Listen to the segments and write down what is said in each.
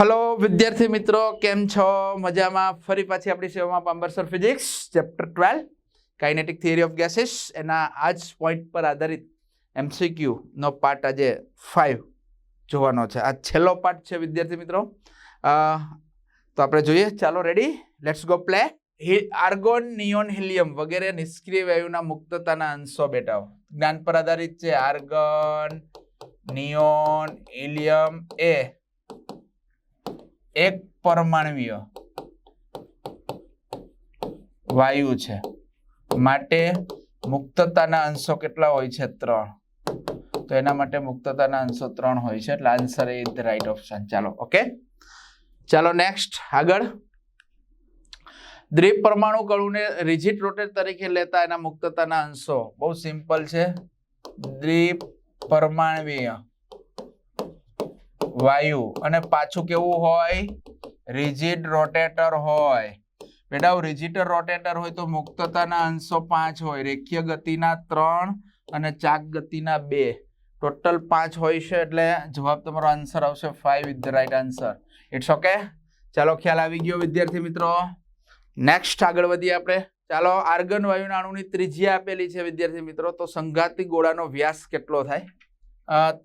Hello વિદ્યાર્થી મિત્રો, કેમ છો? મજામાં? ફરી પાછી આપણી સેવામાં પાંબરસર physics chapter twelve kinetic theory of gases એના આ જ પોઈન્ટ પર આધારિત એમસીક્યુનો પાર્ટ આજે ફાઇવ જોવાનો છે. આ છેલ્લો પાર્ટ છે, વિદ્યાર્થી મિત્રો. તો આપણે જોઈએ. ચાલો ready let's go play argon neon helium વગેરે નિષ્ક્રિય વાયુના મુક્તતાના અંશો બેટાઓ. જ્ઞાન પર આધારિત છે. આર્ગન નિયોન હિલિયમ એ એક પરમાણવીય વાયુ છે. માટે મુક્તતાના અંશો કેટલા હોય છે? ત્રણ. તો એના માટે મુક્તતાના અંશો ત્રણ હોય છે. એટલે answer A the right option ચાલો ઓકે ચાલો નેક્સ્ટ આગળ. દ્વિપરમાણુ કણુને રિજિટ રોટેટ તરીકે લેતા એના મુક્તતાના અંશો. બહુ સિમ્પલ છે. દ્વિપરમાણવીય વાયુ. અને પાછું કેવું હોય? રિજિડ રોટેટર હોય. બેટા રિજિટર રોટેટર હોય તો મુક્તતાના અંશો પાંચ હોય. રેખીય ગતિના ત્રણ અને ચાક ગતિના બે. ટોટલ પાંચ હોય છે એટલે જવાબ તમારો આન્સર આવશે five with the right answer it's okay ચાલો, ખ્યાલ આવી ગયો વિદ્યાર્થી મિત્રો. નેક્સ્ટ આગળ વધીએ આપણે. ચાલો આર્ગન વાયુના અણુની ત્રિજ્યા આપેલી છે વિદ્યાર્થી મિત્રો. તો સંઘાતી ગોળાનો વ્યાસ કેટલો થાય?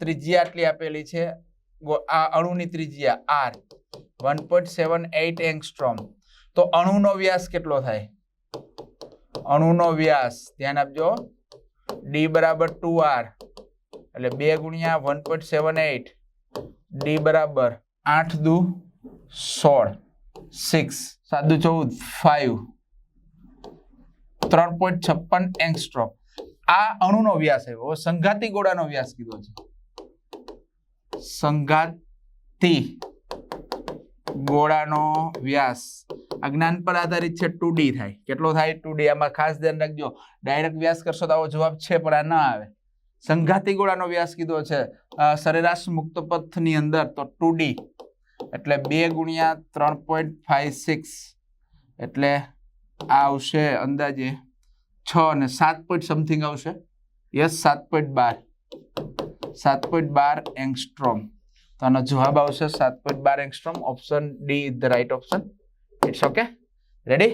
ત્રિજ્યા આટલી આપેલી છે. આ અણુની ત્રિજ્યા R one point seven eight angstrom તો અણુનો વ્યાસ કેટલો થાય? અણુનો વ્યાસ, ધ્યાન આપજો ડી બરાબર ટુ આર એટલે બે ગુણ્યા one point seven eight D બરાબર આઠ દુ સોળ સિક્સ સાત દુ ચૌદ ફાઈવ ત્રણ પોઈન્ટ છપ્પન એંગસ્ટ્રોમ આ અણુનો વ્યાસ આવ્યો સંઘાતી ગોળાનો વ્યાસ કીધો છે. સંઘાતી ગોળાનો વ્યાસ. અજ્ઞાન પર આધારિત છે ટુ ડી થાય. કેટલો થાય? Two D. આમાં ખાસ ધ્યાન રાખજો. ડાયરેક્ટ વ્યાસ કરશો તો આવો જવાબ છે, પણ આ ના આવે. સંઘાતી ગોળાનો વ્યાસ કીધો છે. સરેરાશ મુક્ત પથની અંદર તો ટુ ડી. એટલે બે ગુણ્યા ત્રણ પોઈન્ટ ફાઈવ સિક્સ. એટલે આ આવશે અંદાજે છ અને સાત પોઈન્ટ સમથિંગ આવશે. યસ, સાત પોઈન્ટ બાર. સાત પોઈન્ટ બાર એંગસ્ટ્રોમ. તો આનો જવાબ આવશે સાત point bar angstrom, option D is the right option. It's okay ready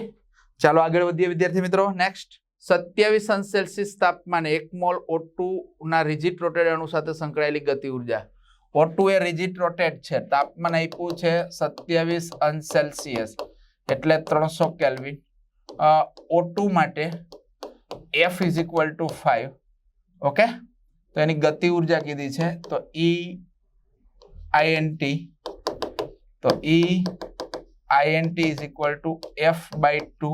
ચાલો આગળ વધીએ વિદ્યાર્થી મિત્રો. નેક્સ્ટ સત્યાવીસ અંશ સેલ્સિયસ તાપમાને એક મોલ O2 ના રિજિટ રોટેટ અણુ સાથે સંકળાયેલી ગતિ ઊર્જા. O2 એ રિજિટ રોટેટ છે. તાપમાન આપ્યું છે સત્યાવીસ અંશ સેલ્સિયસ એટલે ત્રણસો કેલ્વિન. O2 માટે F is equal to five okay તો એની ગતિ ઊર્જા કીધી છે, તો ઈ આઈએનટી તો E INT is equal to F by two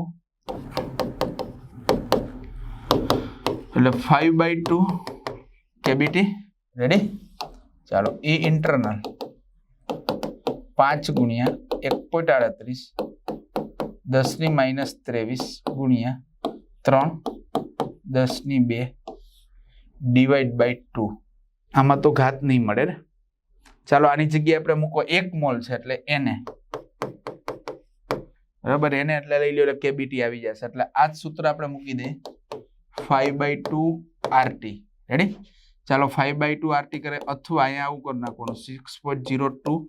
એટલે five by two KBT ready ચાલો ઈ ઇન્ટરનલ પાંચ ગુણ્યા એક પોઈન્ટ આડત્રીસ. દસની માઇનસ ત્રેવીસ ગુણ્યા ત્રણ. દસની બે ડિવાઈડ બાય ટુ આમાં તો ઘાત નહીં મળે ને. ચાલો, આની જગ્યાએ આપણે મૂકો. એક મોલ છે એટલે એને. બરાબર? એને એટલે લઈ લો એટલે કેબીટી આવી જશે. એટલે આ જ સૂત્ર આપણે મૂકી દઈએ. Five by two RT ready ચાલો ફાઈવ બાય ટુ આરટી કરે. અથવા અહીંયા આવું કરી નાખવાનું. સિક્સ પોઈન્ટ જીરો ટુ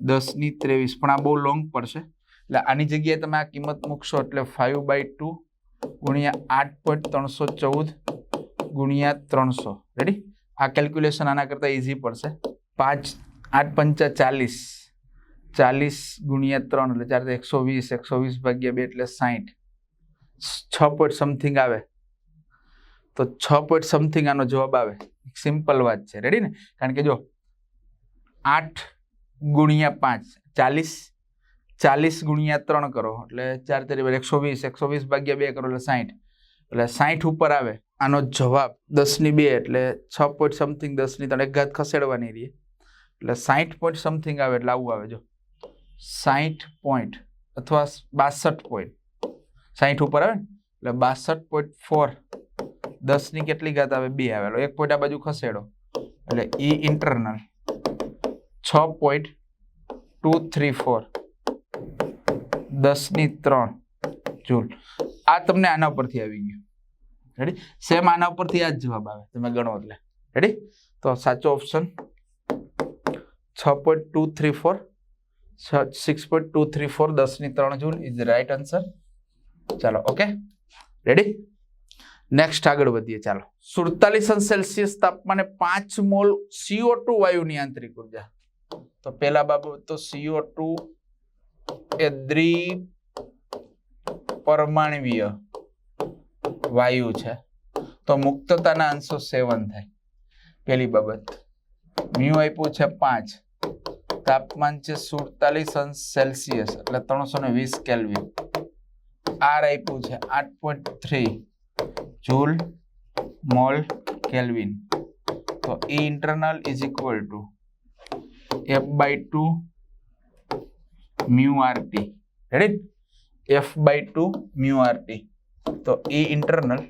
દસની ત્રેવીસ. પણ આ બહુ લોંગ પડશે. એટલે આની જગ્યાએ તમે આ કિંમત મૂકશો એટલે ફાઈવ બાય ટુ ગુણ્યા આઠ પોઈન્ટ ત્રણસો ચૌદ ગુણ્યા ત્રણસો. રેડી આ કેલ્ક્યુલેશન આના કરતાં ઇઝી પડશે. પાંચ, આઠ, પંચા ચાલીસ. ચાલીસ ગુણ્યા ત્રણ, એટલે ચાર એકસો વીસ એકસો વીસ ભાગ્યા બે એટલે સાહીઠ છ પોઈન્ટ સમથિંગ આવે. તો છ પોઈન્ટ સમથિંગ આનો જવાબ આવે. સિમ્પલ વાત છે. રેડી ને? કારણ કે જો, આઠ ગુણ્યા પાંચ, ચાલીસ. ચાલીસ ગુણ્યા ત્રણ કરો, એટલે ચાર તરી એકસો વીસ. એકસો વીસ ભાગ્યા બે કરો, એટલે સાહીઠ એટલે સાહીઠ ઉપર આવે. આનો જવાબ દસની બે એટલે છ પોઈન્ટ સમથિંગ દસની ત્રણ. એક ઘાત ખસેડવાની રહીએ એટલે સાહીઠ પોઈન્ટ સમથિંગ આવે એટલે આવું આવે જો. સાહીઠ પોઈન્ટ અથવા બાસઠ પોઈન્ટ સાહીઠ ઉપર આવે ને? એટલે બાસઠ પોઈન્ટ ફોર દસની કેટલી ઘાત આવે? બે આવેલો એક પોઈન્ટ આ બાજુ ખસેડો. એટલે ઈ ઇન્ટરનલ છ પોઈન્ટ ટુ થ્રી ફોર દસની ત્રણ. જૂલ. આ તમને આના ઉપરથી આવી ગયું. રેડી સેમ આના ઉપરથી આ જ જવાબ આવે. તમે ગણો એટલે. રેડી તો સાચો ઓપ્શન છ point two three four six point two three four દસની ત્રણ જૂલ ઇઝ રાઈટ આન્સર ચાલો ઓકે રેડી નેક્સ્ટ આગળ વધીએ, ચાલો. સુડતાલીસ અંશ સેલ્સિયસ તાપમાને પાંચ મોલ સીઓ ટુ વાયુની આંતરિક ઊર્જા. તો પેલા બાબત તો સીઓ ટુ એ દ્વિ પરમાણવીય. વાયુ છે, તો મુક્તતાના અંશો સેવન થાય. પેલી બાબત, મ્યુ આપ્યું છે પાંચ, તાપમાન છે સુડતાલીસ અંશ સેલ્સિયસ, એટલે ત્રણસો ને વીસ કેલ્વિન. આર આપ્યું છે આઠ point three joule mole kelvin. તો E internal is equal to f by two mu R T. Ready f by two mu R T. તો એ ઇન્ટરનલ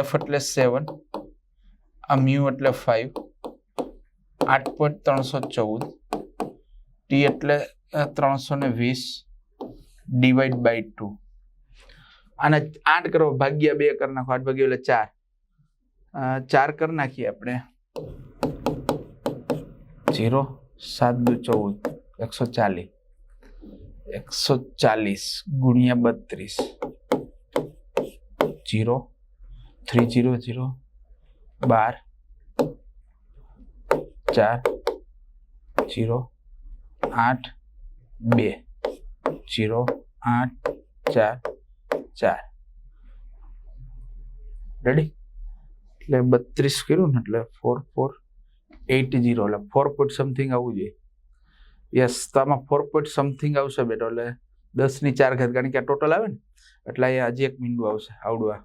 એફ એટલે સેવન આ મ્યુ એટલે ફાઈવ આઠ પોઈન્ટ ત્રણસો ચૌદ ટી એટલે ત્રણસો ને વીસ ડિવાઈડ બાય ટુ અને આઠ કરો, ભાગ્યા બે કરી નાખો, આઠ ભાગ્યા એટલે ચાર. ચાર કરી નાખીએ આપણે. જીરો સાત દુ ચૌદ, એકસો ચાલીસ. એકસો ચાલીસ ગુણ્યા બત્રીસ. જીરો, થ્રી જીરો જીરો, બાર, ચાર, જીરો, આઠ, બે, જીરો, આઠ, ચાર ચાર. રેડી એટલે બત્રીસ કર્યું ને એટલે ફોર ફોર એટ જીરો એટલે ફોર પોઈન્ટ સમથિંગ આવવું જોઈએ. યસ તો આમાં ફોર પોઈન્ટ સમથિંગ આવશે બેટો, એટલે દસની ચાર ઘાત, કારણ કે આ ટોટલ આવે ને? એટલે અહીંયા હજી એક મીંડું આવશે, આવડું આ.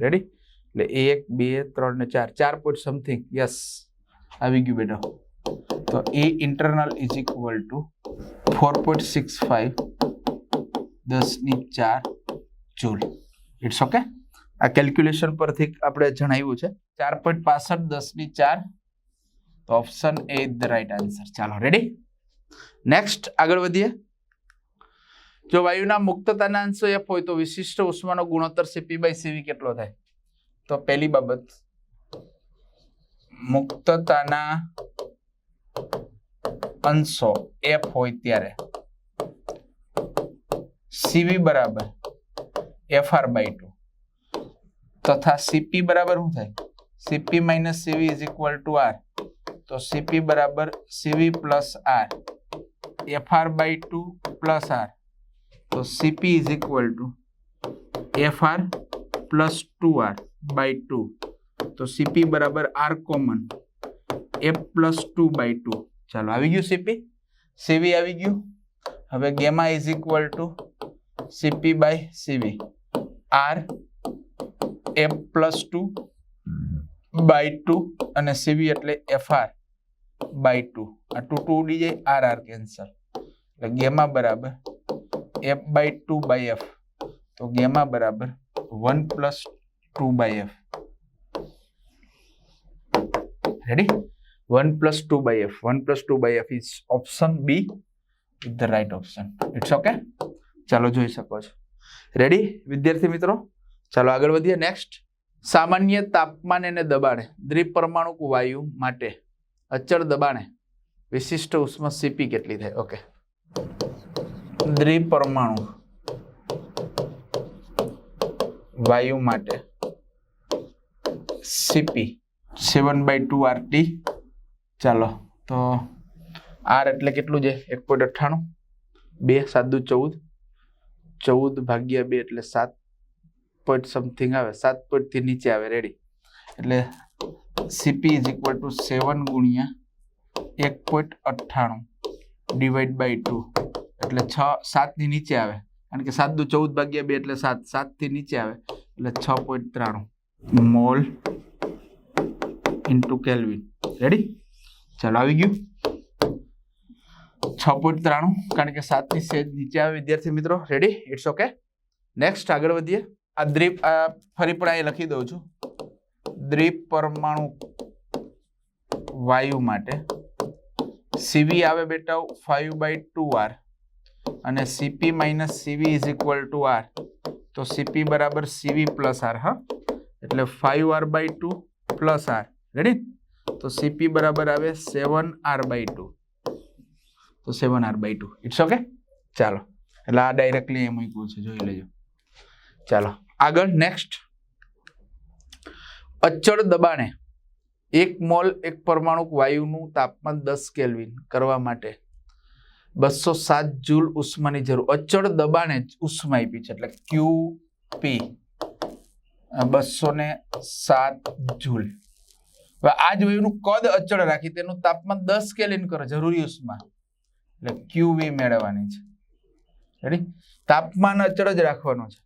રેડી એટલે એક, બે, ત્રણ ને ચાર. ચાર પોઈન્ટ સમથિંગ યસ આવી ગયું બેટા. તો E internal is equal to four point six five દસની ચાર જૂલ ઇટ્સ ઓકે આ કેલ્ક્યુલેશન પરથી આપણે જણાવ્યું છે. ચાર પોઈન્ટ પાસઠ દસની ચાર. તો option A the right answer ચાલો રેડી નેક્સ્ટ આગળ વધીએ. જો વાયુના મુક્તતાના અંશો એફ હોય તો વિશિષ્ટ ઉષ્માનો ગુણોત્તર સીપી બાય સીવી કેટલો થાય? તો પહેલી બાબત, મુક્તતાના અંશો એફ હોય ત્યારે સીવી બરાબર એફ આર બાય ટુ તથા સીપી બરાબર શું થાય? CP minus CV is equal to R તો સીપી બરાબર CV plus R f R by two plus R તો CP is equal to f R plus two R by two તો CP બરાબર R common f plus two by two ચાલો, આવી ગયું CP CV આવી ગયું. હવે gamma is equal to CP by CV R f plus two by two અને CV એટલે એફ આર બાય ટુ આ ટુ ટુ ઉડી જાય આર આર કેન્સલ એટલે ગેમા બરાબર f by two by f તો ગેમા બરાબર one plus two by f ready one plus two by f one plus two by f is option B is the right option it's okay ચાલો જોઈ શકો છો. Ready વિદ્યાર્થી મિત્રો? ચાલો આગળ વધીએ. નેક્સ્ટ સામાન્ય તાપમાન અને દબાણે. દ્વિપરમાણુક વાયુ માટે. અચળ દબાણે. વિશિષ્ટ ઉષ્મા સીપી કેટલી થાય? ઓકે દ્વિપરમાણુ વાયુ માટે CP seven by two R T ચાલો, તો આર એટલે કેટલું છે? એક પોઈન્ટ અઠ્ઠાણું. બે, સાત, દુ, ચૌદ. ચૌદ ભાગ્યા બે એટલે સાત પોઈન્ટ સમથિંગ આવે. સાત પોઈન્ટથી નીચે આવે. રેડી એટલે CP is equal to seven ગુણ્યા એક પોઈન્ટ અઠ્ઠાણું ડિવાઈડ બાય ટુ એટલે છ, સાતની નીચે આવે. કારણ કે સાત દુ ચૌદ ભાગ્યા બે એટલે સાત, સાતથી નીચે આવે. એટલે છ પોઈન્ટ ત્રાણું. Mall into kelvin. રેડી ચાલો, આવી ગયું. છ પોઈન્ટ ત્રાણું, કારણ કે સાતની સેજ નીચે આવે. વિદ્યાર્થી મિત્રો રેડી ઇટ્સ ઓકે નેક્સ્ટ આગળ વધીએ. આ દ્વીપ આ ફરી પણ અહીં લખી દઉં છું. દ્રીપ પરમાણુ વાયુ માટે સીવી આવે બેટા ફાઈવ બાય ટુ આર અને CP minus CV is equal to R તો સીપી બરાબર સીવી પ્લસ આર હા? એટલે five R by two plus R ready તો સીપી બરાબર આવે સેવન આર બાય ટુ તો seven R by two it's okay ચાલો. એટલે આ ડાયરેક્ટલી એ મૂક્યું છે. જોઈ લેજો. ચાલો. આગળ નેક્સ્ટ અચળ દબાણે એક મોલ એક પરમાણુ વાયુનું તાપમાન દસ કેલ્વિન કરવા માટે. બસો સાત જૂલ ઉષ્માની જરૂર. અચળ દબાણે ઉષ્મા આપી છે, એટલે ક્યુ પી બસો ને સાત જૂલ. હવે આ જ વાયુનું કદ અચળ રાખી તેનું તાપમાન દસ કેલ્વિન કરો, જરૂરી ઉષ્મા. એટલે ક્યુ વી મેળવવાની છે. રેડી તાપમાન અચળ જ રાખવાનું છે.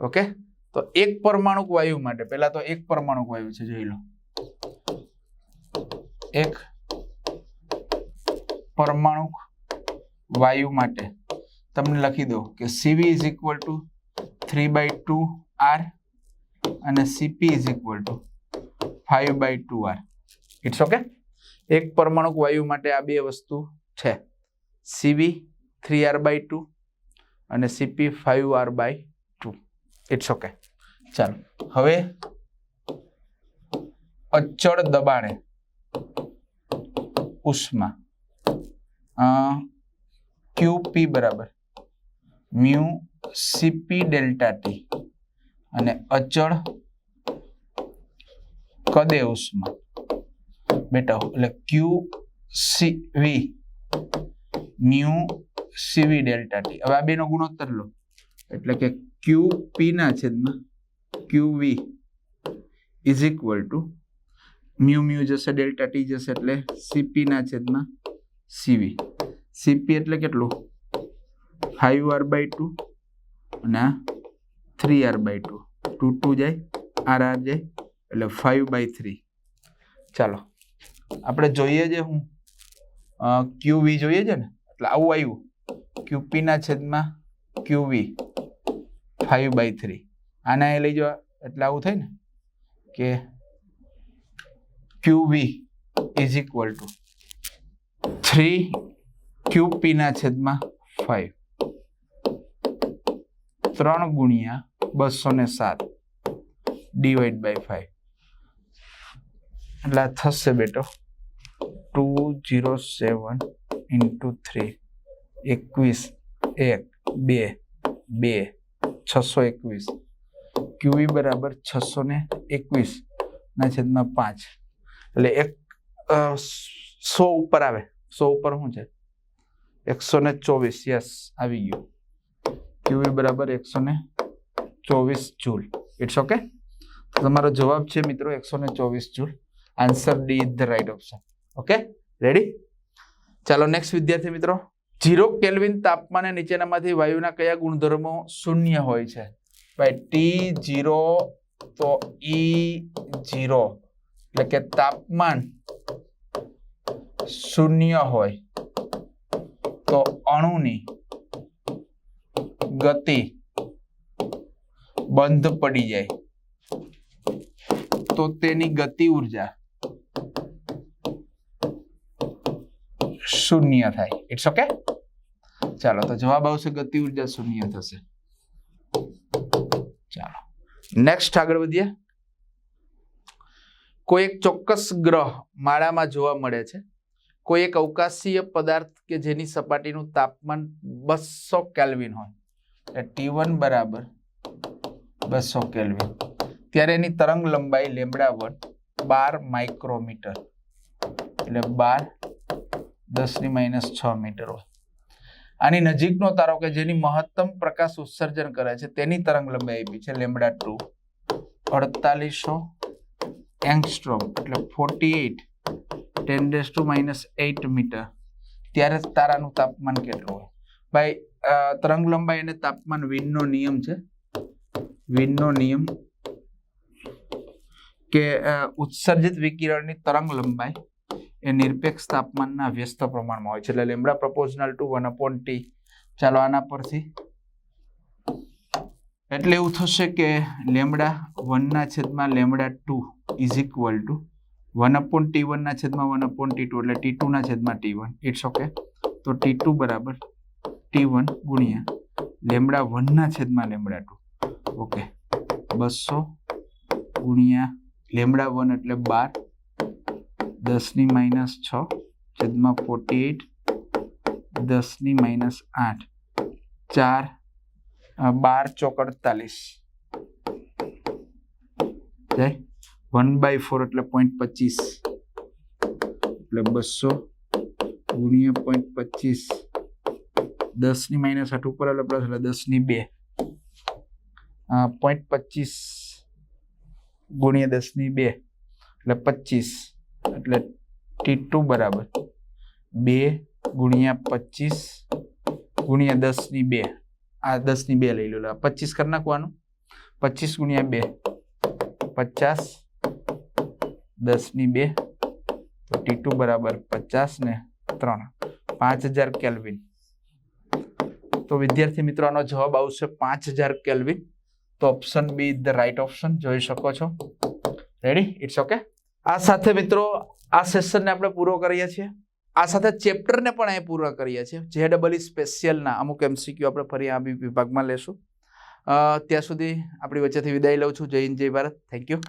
ઓકે તો એક પરમાણુ વાયુ માટે, પહેલા તો એક પરમાણુ વાયુ છે, જોઈ લો. એક પરમાણુ વાયુ માટે. તમને લખી દો કે CV is equal to three by two R અને CP is equal to five by two R it's okay એક પરમાણુ વાયુ માટે આ બે વસ્તુ છે. CV three R by two અને CP five R by two it's okay ચાલો, હવે અચળ દબાણે ઉષ્મા. ક્યુપી બરાબર. Mu CP delta T. અને અચળ કદે ઉષ્મા. બેટા, એટલે Q C V mu CV delta T. હવે આ બેનો ગુણોત્તર લો. એટલે કે ક્યુ પી ના છેદમાં Q V is equal to mu mu જશે, ડેલ્ટા ટી જશે, એટલે સીપી ના છેદમાં સીવી. સીપી એટલે કેટલું? ફાઈવ આર બાય ટુ અને three R by two two two જાય આર આર જાય, એટલે ફાઈવ બાય થ્રી ચાલો, આપણે જોઈએ છે હું ક્યુ વી જોઈએ છે ને? એટલે આવું આવ્યું. ક્યુપીના છેદમાં Q V five by three આના એ લઈ જવા, એટલે આવું થાય ને, કે Q V is equal to three QP ના છેદમાં ફાઈવ. ત્રણ ગુણ્યા બસો ને સાત ડિવાઈડ બાય ફાઈવ. એટલે થશે બેટો two zero seven into three. એકવીસ, એક, બે બે, છસો એકવીસ. ક્યુવી બરાબર છસો ને એકવીસ ના છેદમાં પાંચ. એટલે એક સો ઉપર આવે. સો ઉપર શું છે? એકસો ને ચોવીસ યસ આવી ગયું. ક્યુવી બરાબર એકસો ને ચોવીસ જૂલ ઇટ્સ ઓકે તમારો જવાબ છે મિત્રો એકસો ને ચોવીસ joule answer D is the right option okay ready ચાલો નેક્સ્ટ વિદ્યાર્થી મિત્રો. ઝીરો કેલ્વિન તાપમાને નીચેનામાંથી વાયુના કયા ગુણધર્મો શૂન્ય હોય છે? ભાઈ ટી જીરો તો ઈ જીરો એટલે કે તાપમાન શૂન્ય હોય, તો અણુની ગતિ બંધ પડી જાય. તો તેની ગતિ ઊર્જા શૂન્ય થાય. ઇટ્સ ઓકે ચાલો, તો જવાબ આવશે ગતિ ઊર્જા શૂન્ય થશે. ચાલો. નેક્સ્ટ આગળ વધીએ. કોઈ એક ચોક્કસ ગ્રહ માળામાં જોવા મળે છે. કોઈ એક અવકાશીય પદાર્થ કે જેની સપાટીનું તાપમાન બસો કેલ્વિન હોય. એટલે ટી વન બરાબર બસો કેલ્વિન. ત્યારે એની તરંગ લંબાઈ લેમડા વન બાર માઇક્રોમીટર. એટલે બાર દસની માઇનસ છ મીટર હોય. આની નજીકનો તારો કે જેની મહત્તમ પ્રકાશ ઉત્સર્જન કરે છે તેની તરંગ લંબાઈ આપી છે લેમડા ટુ. અડતાલીસો એંગસ્ટ્રોમ, એટલે forty eight ten days two minus eight metre ત્યારે તારાનું તાપમાન કેટલું હોય? ભાઈ તરંગ લંબાઈ અને તાપમાન વિનનો નિયમ છે. વિનનો નિયમ કે ઉત્સર્જિત વિકિરણની તરંગ લંબાઈ એ નિરપેક્ષ તાપમાનના વ્યસ્ત પ્રમાણમાં હોય છે. એટલે lambda proportional to one upon T ચાલો આના પરથી. એટલે એવું થશે કે લેમડા વનના છેદમાં lambda two is equal to one upon T વનના છેદમાં વન અપોન ટી ટુ એટલે ટી ટુના છેદમાં ટી વન. ઇટ્સ ઓકે તો ટી ટુ બરાબર ટી વન ગુણ્યા લેમડા વનના છેદમાં લેમડા ટુ. ઓકે બસો ગુણ્યા લેમડા વન એટલે બાર. દસની માઇનસ છ છેદમાં ફોર્ટી એટ દસની માઇનસ આઠ. ચાર બાર ચોક અડતાલીસ. જાય? વન બાય ફોર એટલે પોઈન્ટ પચીસ. એટલે બસો ગુણ્યા પોઈન્ટ પચીસ. દસની માઇનસ આઠ ઉપર એટલે પ્લસ એટલે દસની બે. પોઈન્ટ પચીસ ગુણ્યા દસની બે એટલે પચીસ. એટલે ટી ટુ બરાબર. બે ગુણ્યા પચીસ ગુણ્યા દસની બે. આ દસની બે લઈ લો. પચીસ કરી નાખવાનું. પચીસ ગુણ્યા બે. પચાસ દસની બે, તો ટી ટુ બરાબર પચાસ ને ત્રણ. પાંચ હજાર કેલ્વિન. તો વિદ્યાર્થી મિત્રો આનો જવાબ આવશે પાંચ હજાર કેલ્વિન. તો option B the right option જોઈ શકો છો. રેડી ઇટ્સ ઓકે આ સાથે મિત્રો, આ સેશનને આપણે પૂરો કરીએ છીએ. આ સાથે ચેપ્ટરને પણ અહીં પૂરો કરીએ છીએ. જે ડબલ સ્પેશિયલના અમુક એમસીક્યુ આપણે ફરી આ વિભાગમાં લેશું. ત્યાં સુધી આપણી વચ્ચેથી વિદાય લઉં છું. જય હિન્દ, જય ભારત. Thank you